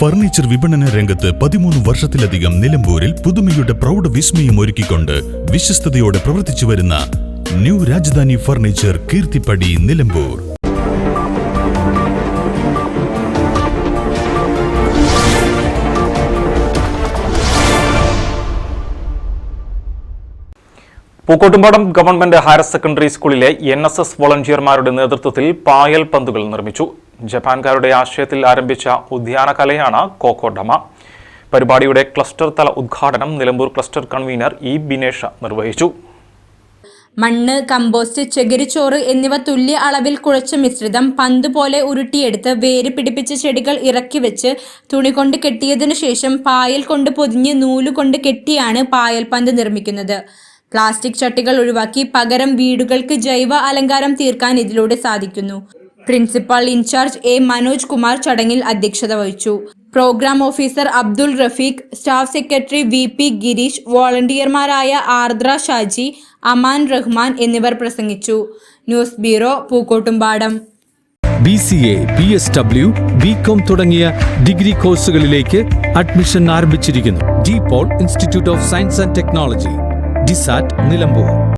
Furniture വിപണന രംഗത്ത് പതിമൂന്ന് വർഷത്തിലധികം നിലമ്പൂരിൽ പുതുമയുടെ പ്രൗഢ വിസ്മയം ഒരുക്കിക്കൊണ്ട് വിശ്വസ്തയോടെ പ്രവർത്തിച്ചു വരുന്ന new Rajadhani furniture Keerthippadi Nilambur. Pookkottumpadam government higher secondary സ്കൂളിലെ എൻ എസ് എസ് വോളണ്ടിയർമാരുടെ നേതൃത്വത്തിൽ പായൽ പന്തുകൾ നിർമ്മിച്ചു. ജപ്പാൻകാരുടെ ആശയത്തിൽ ആരംഭിച്ച ഉദ്യാന കലയാണ് കോക്കോഡമ. പരിപാടിയുടെ ക്ലസ്റ്റർ തല ഉദ്ഘാടനം Nilambur cluster convener E Binesha നിർവഹിച്ചു. മണ്ണ് കമ്പോസ്റ്റ് ചകിരിച്ചോറ് എന്നിവ തുല്യ അളവിൽ കുഴച്ച മിശ്രിതം പന്ത് പോലെ ഉരുട്ടിയെടുത്ത് വേര് പിടിപ്പിച്ച ചെടികൾ ഇറക്കി വെച്ച് തുണി കൊണ്ട് കെട്ടിയതിനു ശേഷം പായൽ കൊണ്ട് പൊതിഞ്ഞ് നൂലുകൊണ്ട് കെട്ടിയാണ് പായൽ പന്ത് നിർമ്മിക്കുന്നത്. പ്ലാസ്റ്റിക് ചട്ടികൾ ഒഴിവാക്കി പകരം വീടുകൾക്ക് ജൈവ അലങ്കാരം തീർക്കാൻ ഇതിലൂടെ സാധിക്കുന്നു. Principal in charge A Manoj Kumar ചടങ്ങിൽ അധ്യക്ഷത വഹിച്ചു. Programme officer Abdul Rafeeq staff secretary V P Gireesh വോളണ്ടിയർമാരായ Ardra Shaji Aman Rahman എന്നിവർ പ്രസംഗിച്ചു. News bureau Pookkottumpadam. B C A B S W B com തുടങ്ങിയ ഡിഗ്രി കോഴ്സുകളിലേക്ക് അഡ്മിഷൻ ആരംഭിച്ചിരിക്കുന്നു. De Paul institute of science and technology DISAT Nilambur.